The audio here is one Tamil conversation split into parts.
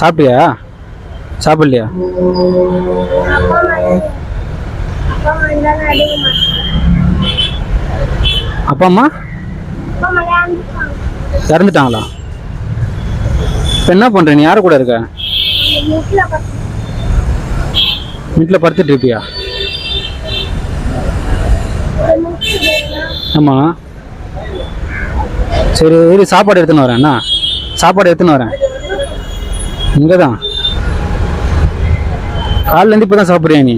சாப்பிட்டியா? சாப்பிடலையா? அப்பா அம்மா? இறந்துட்டாங்களா? இப்போ என்ன பண்ணுற நீ யார் கூட இருக்க? வீட்டில் படுத்துட்டு இருப்பியா? ஆமாம் சரி சாப்பாடு எடுத்துன்னு வரேன் என்ன? சாப்பாடு எடுத்துன்னு வரேன். இங்கே தான் காலிலேருந்து இப்போ தான் சாப்பிட்றியா நீ?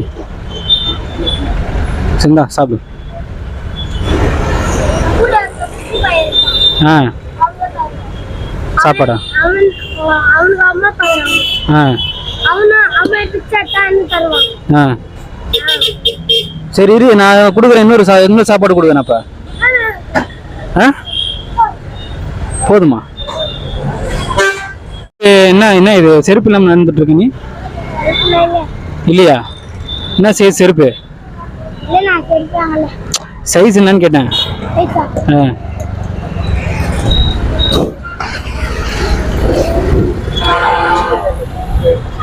சரிந்தா சாப்பிடு. ஆ. சாப்பாடா? ஆ. ஆ. சரி இரு நான் கொடுக்குறேன். இன்னொரு சா இன்னொரு சாப்பாடு கொடுக்குறேன் அப்போ. ஆ? போதுமா? என்ன இது? செருப்பு இல்லாமல் நடந்துட்டு இருக்க நீ இல்லையா? என்ன சைஸ் செருப்பு? சைஸ் என்னன்னு கேட்டேன். ஆ.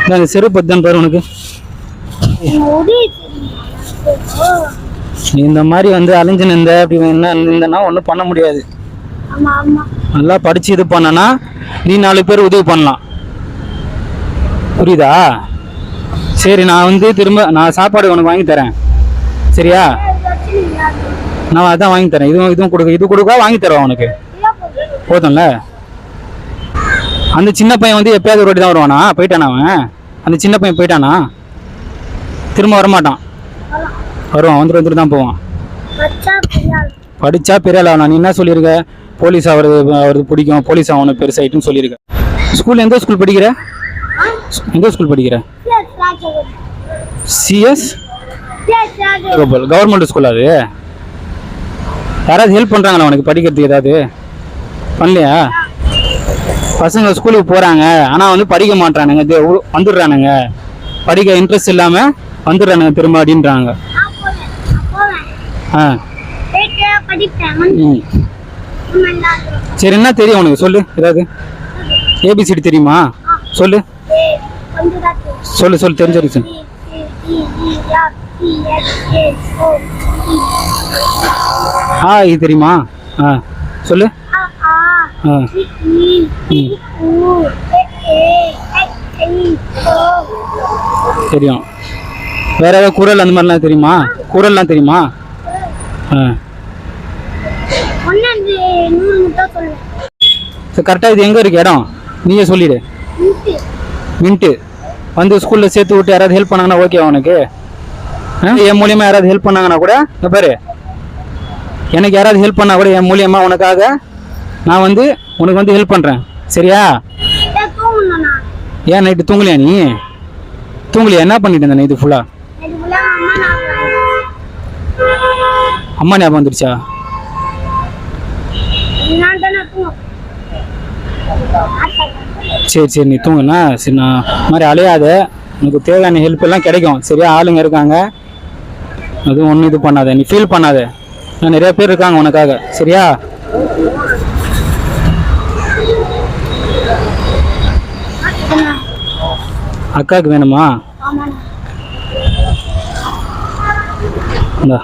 இந்த செருப்பு தான் பாரு உனக்கு. நீ இந்த மாதிரி வந்து அலைஞ்சு நின்ற அப்படி என்ன நின்றனா ஒன்றும் பண்ண முடியாது. நல்லா படிச்சு இது பண்ணனா நீ நாலு பேர் உதவி பண்ணலாம். புரியுதா? சரி நான் வந்து திரும்ப நான் சாப்பாடு உனக்கு வாங்கி தரேன். சரியா? நான் அதான் வாங்கி தரேன். இதுவும் இதுவும் கொடுக்க இது கொடுக்க வாங்கி தருவேன் உனக்கு? போதும்ல? அந்த சின்ன பையன் வந்து எப்பயாவது ஒரு வாட்டி தான் வருவானா? போயிட்டானா அவன்? அந்த சின்ன பையன் போயிட்டானா? திரும்ப வரமாட்டான். வருவான் வந்துட்டு வந்துட்டு தான் போவான். படித்தா படிச்சா பெரிய ஆள் ஆகணும் நீ என்ன சொல்லியிருக்க? போலீஸ் ஆகிறது அவருக்கு பிடிக்கும். போலீஸ் ஆகணும் பெருசாகிட்டுன்னு சொல்லியிருக்க. ஸ்கூல் எந்த ஸ்கூல் படிக்கிற? எந்த ஸ்கூல் படிக்கிற? சிஎஸ் கவர்மெண்ட் ஸ்கூல் அது? யாராவது ஹெல்ப் பண்ணுறாங்களா உனக்கு? படிக்கிறதுக்கு ஏதாவது? பண்ணலையா? பசங்க ஸ்கூலுக்கு போகிறாங்க ஆனால் வந்து படிக்க மாட்றானுங்க. வந்துடுறானுங்க. படிக்க இன்ட்ரெஸ்ட் இல்லாமல் வந்துடுறானுங்க திரும்ப அப்படின்றாங்க. ஆ. ம். சரி என்ன தெரியும் உனக்கு? சொல்லு. ஏதாவது? ஏபிசிடி தெரியுமா? சொல்லு. சொல்லு சொல்லு தெரிஞ்சிருக்கு சொல்லு. ஆ இது தெரியுமா? ஆ சொல்லு. தெரியும். வேற ஏதாவது குரல் அந்த மாதிரிலாம் தெரியுமா? குரல்லாம் தெரியுமா? கரெக்டாக இது எங்கே இருக்கு? இடம். நீயே சொல்லிடு. மின்ட்டு வந்து ஸ்கூலில் சேர்த்து விட்டு யாராவது ஹெல்ப் பண்ணாங்கன்னா ஓகே உனக்கு? என் மூலியமாக யாராவது ஹெல்ப் பண்ணாங்கன்னா கூட இந்த பாரு. எனக்கு யாராவது ஹெல்ப் பண்ணால் கூட என் மூலியமாக உனக்காக நான் வந்து உனக்கு வந்து ஹெல்ப் பண்ணுறேன் சரியா? ஏன் நைட்டு தூங்கலையா நீ? தூங்கலையா? என்ன பண்ணிட்டு இருந்த நைட்டு ஃபுல்லாக இது ஃபுல்லாக அம்மா ஞாபகம் வந்துருச்சா? சரி சரி நீ தூங்குனா சரி நான் மாதிரி அலையாத. உனக்கு தேவையான ஹெல்ப் எல்லாம் கிடைக்கும். சரியா ஆளுங்க இருக்காங்க. அதுவும் ஒன்றும் இது பண்ணாத. நீ ஃபீல் பண்ணாத. நான் நிறைய பேர் இருக்காங்க உனக்காக. சரியா? அக்காவுக்கு வேணுமா? ஆமாண்ணா இந்தா